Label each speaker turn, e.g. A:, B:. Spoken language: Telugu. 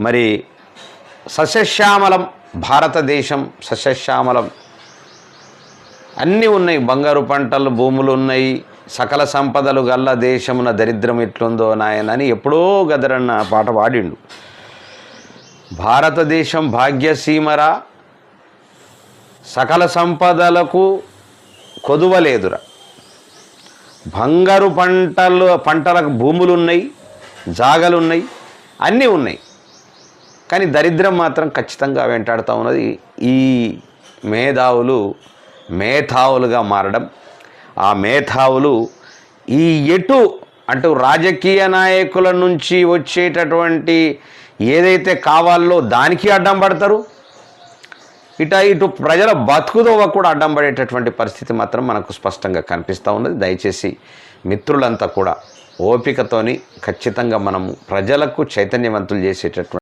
A: మరి సస్యశ్యామలం భారతదేశం సస్యశ్యామలం. అన్నీ ఉన్నాయి. బంగారు పంటలు భూములు ఉన్నాయి. సకల సంపదలు గల్ల దేశమున దరిద్రం ఎట్లుందో నాయన అని ఎప్పుడో గదరన్న పాట పాడిండు. భారతదేశం భాగ్యసీమరా. సకల సంపదలకు కొదువలేదురా బంగారు పంటలు పంటలకు భూములు ఉన్నాయి జాగలు ఉన్నాయి అన్నీ ఉన్నాయి. కానీ దరిద్రం మాత్రం ఖచ్చితంగా వెంటాడుతూ ఉన్నది. ఈ మేధావులు మేధావులుగా మారడం ఆ మేధావులు ఈ ఎటు అంటూ రాజకీయ నాయకుల నుంచి వచ్చేటటువంటి ఏదైతే కావాలో దానికి అడ్డం పడతారు. ఇట ఇటు ప్రజల బతుకుదోవ కూడా అడ్డం పడేటటువంటి పరిస్థితి మాత్రం మనకు స్పష్టంగా కనిపిస్తూ ఉన్నది. దయచేసి మిత్రులంతా కూడా ఓపికతోని ఖచ్చితంగా మనము ప్రజలకు చైతన్యవంతులు చేసేటటువంటి